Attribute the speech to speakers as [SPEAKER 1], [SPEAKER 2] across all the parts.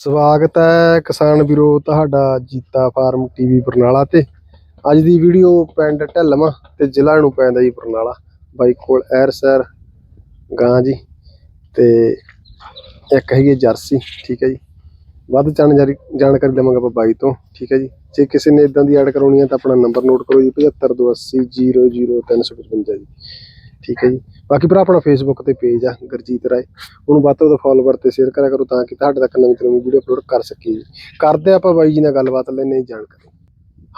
[SPEAKER 1] ਸਵਾਗਤ ਹੈ ਕਿਸਾਨ ਵੀਰੋ ਤੁਹਾਡਾ ਜੀਤਾ ਫਾਰਮ ਟੀਵੀ ਬਰਨਾਲਾ ਤੇ। ਅੱਜ ਦੀ ਵੀਡੀਓ ਪਿੰਡ ਢੱਲਵਾਂ ਤੇ ਜ਼ਿਲ੍ਹਾ ਨੂੰ ਪੈਂਦਾ ਜੀ ਬਰਨਾਲਾ। ਬਾਈ ਕੋਲ ਐਰ ਸੈਰ, ਗਾਂ ਜੀ ਤੇ ਇੱਕ ਹੈਗੀ ਹੈ ਜਰਸੀ, ਠੀਕ ਹੈ ਜੀ। ਵੱਧ ਜਾਣਕਾਰੀ ਜਾਣਕਾਰੀ ਦੇਵਾਂਗੇ ਆਪਾਂ ਬਾਈ ਤੋਂ, ਠੀਕ ਹੈ ਜੀ। ਜੇ ਕਿਸੇ ਨੇ ਇਦਾਂ ਦੀ ਐਡ ਕਰਾਉਣੀ ਹੈ ਤਾਂ ਆਪਣਾ ਨੰਬਰ ਨੋਟ ਕਰੋ ਜੀ 7528000355 ਜੀ। ਠੀਕ ਹੈ ਜੀ। ਬਾਕੀ ਭਰਾ ਆਪਣਾ ਫੇਸਬੁੱਕ ਤੇ ਪੇਜ ਆ ਗੁਰਜੀਤ ਰਾਏ। ਉਹਨੂੰ ਵੱਧ ਤੋਂ ਵੱਧ ਫਾਲੋਵਰ ਤੇ ਸ਼ੇਅਰ ਕਰਿਆ ਕਰੋ ਤਾਂ ਕਿ ਤੁਹਾਡੇ ਤੱਕ ਨਵੀਂ ਤੋਂ ਨਵੀਂ ਵੀਡੀਓ ਅਪਲੋਡ ਕਰ ਸਕੀਏ ਜੀ। ਕਰਦੇ ਆਪਾਂ ਬਾਈ ਜੀ ਨਾਲ ਗੱਲਬਾਤ ਲੈਣੇ ਜਾਣਕਾਰੀ।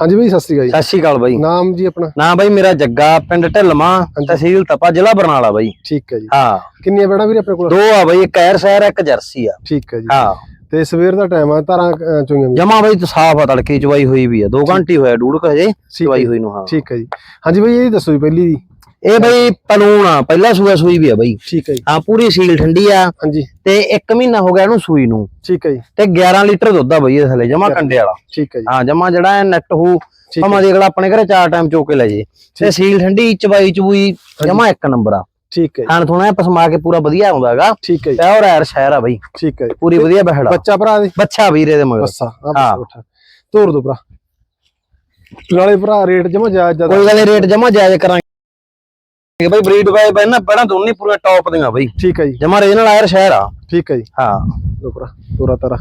[SPEAKER 1] ਹਾਂਜੀ ਬਾਈ ਸਤਿ ਸ੍ਰੀ ਅਕਾਲ
[SPEAKER 2] ਸਤਿ ਸ਼੍ਰੀ ਅਕਾਲ ਬਾਈ।
[SPEAKER 1] ਜੀ ਨਾਮ ਜੀ ਆਪਣਾ?
[SPEAKER 2] ਨਾ ਬਾਈ ਮੇਰਾ ਜੱਗਾ ਪਿੰਡ ਢਿਲਮਾ ਤਹਿਸੀਲ ਤਪਾ ਜ਼ਿਲ੍ਹਾ ਬਰਨਾਲਾ ਬਾਈ।
[SPEAKER 1] ਠੀਕ ਹੈ ਜੀ।
[SPEAKER 2] ਹਾਂ।
[SPEAKER 1] ਕਿੰਨੀਆਂ ਬੈੜਾਂ ਵੀਰੇ ਆਪਣੇ ਕੋਲ?
[SPEAKER 2] ਦੋ ਆ ਬਾਈ ਇੱਕ ਐਰ ਸ਼ਹਿਰ ਇੱਕ ਜਰਸੀ ਆ।
[SPEAKER 1] ਠੀਕ ਹੈ ਜੀ।
[SPEAKER 2] ਹਾਂ।
[SPEAKER 1] ਤੇ ਸਵੇਰ ਦਾ ਟਾਈਮ ਆ ਧਾਰਾਂ ਚੋਈਆਂ
[SPEAKER 2] ਜਮਾ ਬਾਈ ਸਾਫ਼ ਆ ਤੜਕੇ ਚਵਾਈ ਹੋਈ ਵੀ ਆ। 2 ਘੰਟੇ ਹੋਇਆ ਡੂੜ ਕ ਹਜੇ ਚਵਾਈ ਹੋਈ ਨੂੰ ਹਾਂ।
[SPEAKER 1] ਠੀਕ ਹੈ ਜੀ। ਹਾਂਜੀ ਬਾਈ ਇਹ ਦੱਸੋ ਜੀ ਪਹਿਲੀ ਦੀ
[SPEAKER 2] ਇਹ ਬਾਈ ਪਲੂਣ ਆ ਪਹਿਲਾ ਸੂਆ ਸੂਈ ਵੀ ਆ ਬਾਈ।
[SPEAKER 1] ਠੀਕ ਹੈ ਜੀ।
[SPEAKER 2] ਹਾਂ ਪੂਰੀ ਸੀਲ ਠੰਡੀ ਆ
[SPEAKER 1] ਹਾਂਜੀ।
[SPEAKER 2] ਤੇ 1 ਮਹੀਨਾ ਹੋ ਗਿਆ ਇਹਨੂੰ ਸੂਈ ਨੂੰ।
[SPEAKER 1] ਠੀਕ ਹੈ ਜੀ।
[SPEAKER 2] ਤੇ 11 ਲੀਟਰ ਦੁੱਧ ਆ ਬਾਈ ਇਹ ਥੱਲੇ ਜਮਾ ਕੰਡੇ ਵਾਲਾ।
[SPEAKER 1] ਠੀਕ ਹੈ ਜੀ।
[SPEAKER 2] ਹਾਂ ਜਮਾ ਜਿਹੜਾ ਹੈ ਨੈਟ ਹੋ ਭਾਵੇਂ ਦੀ ਅਗਲਾ ਆਪਣੇ ਘਰੇ ਚਾਰ ਟਾਈਮ ਚੋ ਕੇ ਲੈ ਜੇ ਤੇ ਸੀਲ ਠੰਡੀ ਚਵਾਈ ਚਬੂਈ ਜਮਾ ਇੱਕ ਨੰਬਰ ਆ।
[SPEAKER 1] ਠੀਕ ਹੈ
[SPEAKER 2] ਖਾਣ ਥੋੜਾ ਪਸਮਾ ਕੇ ਪੂਰਾ ਵਧੀਆ ਆਉਂਦਾ ਹੈਗਾ।
[SPEAKER 1] ਠੀਕ ਹੈ ਜੀ।
[SPEAKER 2] ਤੇ ਔਰ ਐਰ ਸ਼ਹਿਰ ਆ ਬਾਈ।
[SPEAKER 1] ਠੀਕ ਹੈ
[SPEAKER 2] ਪੂਰੀ ਵਧੀਆ ਬਹਿੜਾ
[SPEAKER 1] ਬੱਚਾ ਭਰਾ ਦੇ?
[SPEAKER 2] ਬੱਚਾ ਵੀਰੇ ਦੇ ਮਗਰ।
[SPEAKER 1] ਬੱਸਾ ਆ
[SPEAKER 2] ਹਾਂ।
[SPEAKER 1] ਤੋਰ ਦੋ ਭਰਾ। ਨਾਲੇ ਭਰਾ ਰੇਟ ਜਮਾ ਜਾਇਜ਼
[SPEAKER 2] ਕੋਈ
[SPEAKER 1] ਜ਼ਿਆਦਾ
[SPEAKER 2] ਗੱਲ ਨੀ, ਰੇਟ ਜਮਾ ਜਾਇਜ਼ ਕਰਾਂਗੇ ਬਾਈ ਬਰੀਡ ਵਾਏ ਪਹਿਲਾਂ ਪਹਿਲਾਂ ਦੋਨੇ ਪੂਰੇ ਟੌਪ ਦੀਆਂ ਬਾਈ।
[SPEAKER 1] ਠੀਕ ਹੈ ਜੀ।
[SPEAKER 2] ਜਮਾ ਰੀਜਨਲ ਆਇਰ ਸ਼ਹਿਰ ਆ।
[SPEAKER 1] ਠੀਕ ਹੈ ਜੀ।
[SPEAKER 2] ਹਾਂ।
[SPEAKER 1] ਲੋ ਭਰਾ ਤੋਰਾ ਤਾਰਾ।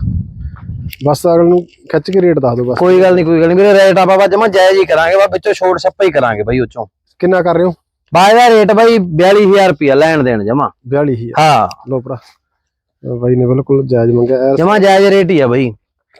[SPEAKER 1] ਬਸ ਅਗਲ ਨੂੰ ਖਿੱਚ ਕੇ ਰੇਟ ਦੱਸ ਦਿਓ ਬਸ।
[SPEAKER 2] ਕੋਈ ਗੱਲ ਨਹੀਂ ਕੋਈ ਗੱਲ ਨਹੀਂ ਵੀਰੇ ਰੇਟ ਆਪਾਂ ਬਾ ਜਮਾ ਜਾਇਜ਼ ਹੀ ਕਰਾਂਗੇ ਬਾ ਵਿੱਚੋਂ ਛੋਟ ਛੱਪਾ ਹੀ ਕਰਾਂਗੇ ਬਾਈ ਉੱਚੋਂ
[SPEAKER 1] ਕਿੰਨਾ ਕਰ ਰਹੇ ਹੋ?
[SPEAKER 2] ਬਾਈ ਦਾ ਰੇਟ ਬਾਈ 42000 ਰੁਪਿਆ ਲੈਣ ਦੇਣ ਜਮਾ।
[SPEAKER 1] 42 ਹੀ ਆ
[SPEAKER 2] ਹਾਂ।
[SPEAKER 1] ਲੋ ਭਰਾ ਅਹ ਬਾਈ ਨੇ ਬਿਲਕੁਲ ਜਾਇਜ਼ ਮੰਗਿਆ।
[SPEAKER 2] ਜਮਾ ਜਾਇਜ਼ ਰੇਟ ਹੀ ਆ ਬਾਈ।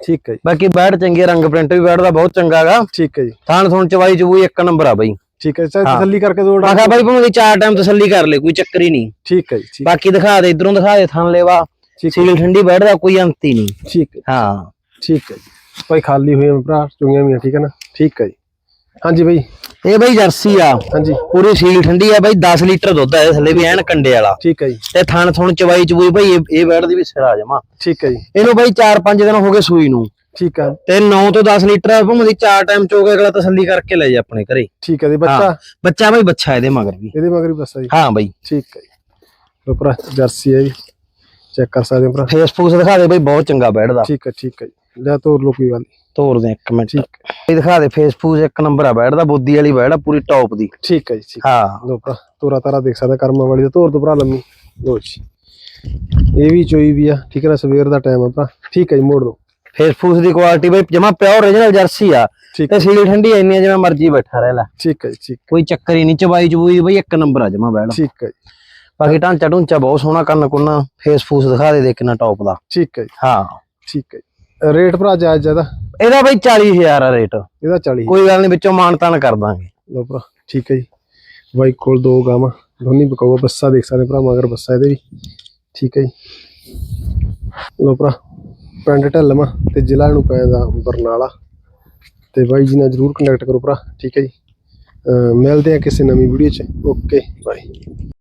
[SPEAKER 1] ਠੀਕ ਹੈ ਜੀ।
[SPEAKER 2] ਬਾਕੀ ਬੈਡ ਚੰਗੇ ਰੰਗ ਪ੍ਰਿੰਟ ਵੀ ਬੈਡ ਦਾ ਬਹੁਤ ਚੰਗਾ ਹੈਗਾ
[SPEAKER 1] ਠੀਕ ਹੈ ਜੀ।
[SPEAKER 2] ਥਾਣ ਥੁਣ ਚਵਾਈ ਚਬੂਈ ਇੱਕ ਨੰਬਰ ਆ ਬਾਈ।
[SPEAKER 1] ਠੀਕ ਹੈ ਚਾਹੇ
[SPEAKER 2] ਹਾਂ।
[SPEAKER 1] ਤਸੱਲੀ ਕਰਕੇ ਦੋ
[SPEAKER 2] ਮੈਂ ਕਿਹਾ ਬਾਈ ਭਾਵੇਂ ਚਾਰ ਟਾਈਮ ਤਸੱਲੀ ਕਰ ਲੈ ਕੋਈ ਚੱਕਰ ਹੀ ਨਹੀਂ।
[SPEAKER 1] ਠੀਕ ਹੈ ਜੀ ਠੀਕ।
[SPEAKER 2] ਬਾਕੀ ਦਿਖਾ ਦੇ ਇਧਰੋਂ ਦਿਖਾ ਦੇ ਥਣ ਲੈਵਾ।
[SPEAKER 1] ਠੀਕ ਹੈ
[SPEAKER 2] ਸੀਲ ਠੰਡੀ ਬੈਡ ਦਾ ਕੋਈ ਅੰਤ ਹੀ ਨਹੀਂ।
[SPEAKER 1] ਠੀਕ ਹੈ
[SPEAKER 2] ਹਾਂ।
[SPEAKER 1] ਠੀਕ ਹੈ ਜੀ। ਭਾਈ ਖਾਲੀ ਹੋਏ ਆ ਭਰਾ ਚੁੰਗੀਆਂ ਵੀ ਆ, ਠੀਕ ਹੈ ਨਾ? ਠੀਕ ਹੈ ਜੀ। ਹਾਂਜੀ ਬਾਈ।
[SPEAKER 2] ਇਹ ਬਾਈ ਜਰਸੀ ਆ।
[SPEAKER 1] ਹਾਂਜੀ।
[SPEAKER 2] ਪੂਰੀ ਸੀਲ ਠੰਡੀ ਆ ਬਾਈ 10 ਲੀਟਰ ਦੁੱਧ ਆ ਇਹ ਥੱਲੇ ਵੀ ਐਨ ਕੰਡੇ ਵਾਲਾ।
[SPEAKER 1] ਠੀਕ ਹੈ ਜੀ।
[SPEAKER 2] ਤੇ ਥਣ ਥੁਣ ਚਵਾਈ ਚਬੂਈ ਬਾਈ ਇਹ- ਇਹ ਬੈਡ ਦੀ ਵੀ ਸਿਰਾ ਜਮਾ।
[SPEAKER 1] ਠੀਕ ਹੈ ਜੀ।
[SPEAKER 2] ਇਹਨੂੰ ਬਾਈ 4-5 ਦਿਨ ਹੋ ਗਏ ਸੂਈ ਨੂੰ।
[SPEAKER 1] ਠੀਕ ਹੈ
[SPEAKER 2] ਤੇ 9 ਤੋਂ 10 ਲੀਟਰ ਆ ਭਾਵੇਂ ਦੀ ਚਾਰ ਟਾਈਮ ਚੋਗੇ ਅਗਲਾ ਤਸੱਲੀ ਕਰਕੇ ਲੈ ਜਾ ਆਪਣੇ ਘਰੇ।
[SPEAKER 1] ਠੀਕ ਹੈ ਜੀ ਬੱਚਾ?
[SPEAKER 2] ਬੱਚਾ ਬਾਈ ਬੱਚਾ ਇਹਦੇ ਮਗਰ ਵੀ।
[SPEAKER 1] ਇਹਦੇ ਮਗਰ ਵੀ ਬੱਸਾ ਜੀ?
[SPEAKER 2] ਹਾਂ ਬਾਈ।
[SPEAKER 1] ਠੀਕ ਹੈ ਜੀ। ਲੋ ਭਰਾ ਜਰਸੀ ਹੈ ਜੀ। ਚੈੱਕ ਕਰ ਸਕਦੇ ਹੋ ਭਰਾ?
[SPEAKER 2] ਫੇਸਬੁੱਕ ਦਿਖਾ ਦੇ ਬਾਈ ਬਹੁਤ ਚੰਗਾ ਬੈਡ ਦਾ।
[SPEAKER 1] ਠੀਕ ਹੈ ਠੀਕ ਹੈ ਜੀ। ਲੈ ਤੋਰ ਲੋ ਕੋਈ ਗੱਲ।
[SPEAKER 2] ਤੋਰ ਦੇ ਇੱਕ ਮਿੰਟ।
[SPEAKER 1] ਠੀਕ
[SPEAKER 2] ਇਹ ਦਿਖਾ ਦੇ ਫੇਸਬੁੱਕ ਇੱਕ ਨੰਬਰ ਆ ਬੈਡ ਦਾ ਬੁੱਧੀ ਵਾਲੀ ਆ ਪੂਰੀ ਟੌਪ ਦੀ।
[SPEAKER 1] ਠੀਕ ਹੈ ਜੀ ਠੀਕ
[SPEAKER 2] ਹਾਂ।
[SPEAKER 1] ਲੋ ਭਰਾ ਤੋਰਾ ਤਾਰਾ ਦੇਖ ਸਕਦਾ ਕਰਮਾਂ ਵਾਲੀ ਦਾ। ਤੋਰ ਤੋਂ ਭਰਾ ਲੰਮੀ। ਲੋ ਜੀ। ਇਹ ਵੀ ਚੋਈ ਵੀ ਆ। ਠੀਕ ਹੈ ਨਾ ਸਵੇਰ ਦਾ ਟਾਈਮ ਆ ਭਰਾ। ਠੀਕ ਹੈ ਜੀ ਮੋੜ ਦੋ
[SPEAKER 2] ਫੇਸਬੁੱਕ ਦੀ ਕੁਆਲਿਟੀ ਬਾਈ ਜਮਾ ਪਿਓਰ ਓਰੀਜਨਲ ਜਰਸੀ ਆ। ਤੇ ਸੀਲ ਠੰਡੀ ਆ ਜਿਵੇਂ ਮਰਜ਼ੀ ਬੈਠਾ ਰਹਿ ਲੈ।
[SPEAKER 1] ਠੀਕ ਹੈ ਠੀਕ
[SPEAKER 2] ਕੋਈ ਚੱਕਰ ਹੀ ਨਹੀਂ ਚਬਾਈ ਚਬੂਈ ਬਈ ਇੱਕ ਨੰਬਰ ਆ ਜਮਾ ਬੈਡ
[SPEAKER 1] ਠੀਕ ਹੈ
[SPEAKER 2] ਬਾਕੀ ਢਾਂਚਾ ਢੂੰਚਾ ਬਹੁਤ ਸੋਹਣਾ ਕੰਨ ਕੁੰਨਾ ਫੇਸਬੁਕ ਦਿਖਾ ਦੇ ਦੇ ਕਿੰਨਾ ਟੌਪ ਦਾ।
[SPEAKER 1] ਠੀਕ ਹੈ
[SPEAKER 2] ਹਾਂ।
[SPEAKER 1] ਠੀਕ ਹੈ ਰੇਟ ਭਰਾ ਜਾਇਜ਼ ਜ਼ਿਆਦਾ
[SPEAKER 2] ਇਹਦਾ? ਬਈ 40000 ਆ ਰੇਟ।
[SPEAKER 1] ਇਹਦਾ 40
[SPEAKER 2] ਕੋਈ ਗੱਲ ਨਹੀਂ ਵਿੱਚੋਂ ਮਾਨ ਤਾਨ ਕਰ ਦਾਂਗੇ।
[SPEAKER 1] ਲੋ ਭਰਾ ਠੀਕ ਹੈ ਜੀ। ਬਾਈ ਕੋਲ ਦੋ ਗਾਵਾਂ ਦੋਨੀ ਬਕਾਊ ਬੱਸਾ ਦੇਖ ਸਕਦੇ ਭਰਾ ਮਗਰ ਬੱਸਾ ਇਹਦੇ ਵੀ। ਠੀਕ ਹੈ ਜੀ। ਲੋ ਭਰਾ ਪਿੰਡ ਢੱਲਵਾਂ ਤੇ ਜ਼ਿਲ੍ਹਾ ਨੂੰ ਪੈਂਦਾ ਬਰਨਾਲਾ। ਤੇ ਬਾਈ ਜੀ ਨਾਲ ਜਰੂਰ ਕੰਟੈਕਟ ਕਰੋ ਭਰਾ, ਠੀਕ ਹੈ ਜੀ। ਮਿਲਦੇ ਆ ਕਿਸੇ ਨਵੀਂ ਵੀਡੀਓ 'ਚ। Okay bye